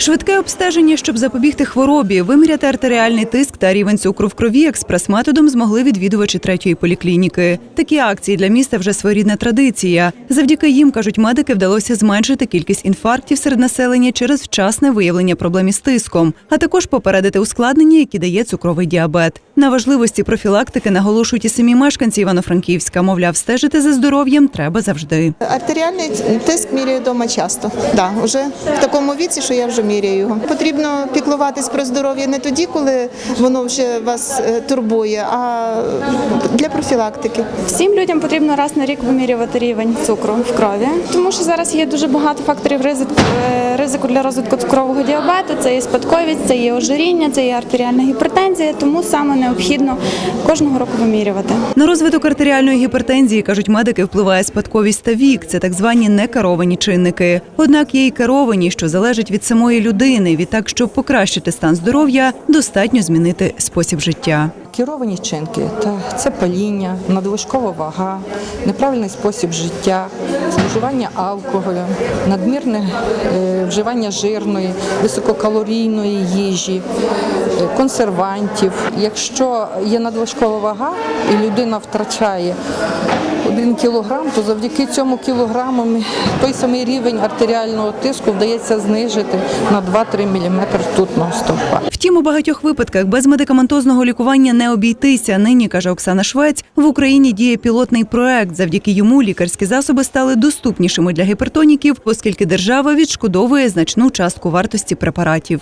Швидке обстеження, щоб запобігти хворобі, виміряти артеріальний тиск та рівень цукру в крові експрес-методом змогли відвідувачі третьої поліклініки. Такі акції для міста вже своєрідна традиція. Завдяки їм, кажуть медики, вдалося зменшити кількість інфарктів серед населення через вчасне виявлення проблем із тиском, а також попередити ускладнення, які дає цукровий діабет. На важливості профілактики наголошують і самі мешканці Івано-Франківська. Мовляв, стежити за здоров'ям треба завжди. Артеріальний тиск міряю вдома часто. Да, вже в такому віці, що я вже міряю його. Потрібно піклуватись про здоров'я не тоді, коли воно вже вас е, турбує, а для профілактики. Всім людям потрібно раз на рік вимірювати рівень цукру в крові, тому що зараз є дуже багато факторів ризику, е, ризику для розвитку цукрового діабету. Це є спадковість, це є ожиріння, це є артеріальна гіпертензія. Тому саме необхідно кожного року вимірювати. На розвиток артеріальної гіпертензії, кажуть медики, впливає спадковість та вік. Це так звані некеровані чинники. Однак є й керовані, що залежать від самої людини. Відтак, щоб покращити стан здоров'я, достатньо змінити спосіб життя. Керовані чинки та це паління, надлишкова вага, неправильний спосіб життя, споживання алкоголю, надмірне е, вживання жирної, висококалорійної їжі, е, консервантів. Якщо є надлишкова вага і людина втрачає один кілограм, то завдяки цьому кілограму той самий рівень артеріального тиску вдається знижити на 2-3 мм ртутного стовпа. Втім, у багатьох випадках без медикаментозного лікування не обійтися. Нині каже Оксана Швець. В Україні діє пілотний проект. Завдяки йому лікарські засоби стали доступнішими для гіпертоніків, оскільки держава відшкодовує значну частку вартості препаратів.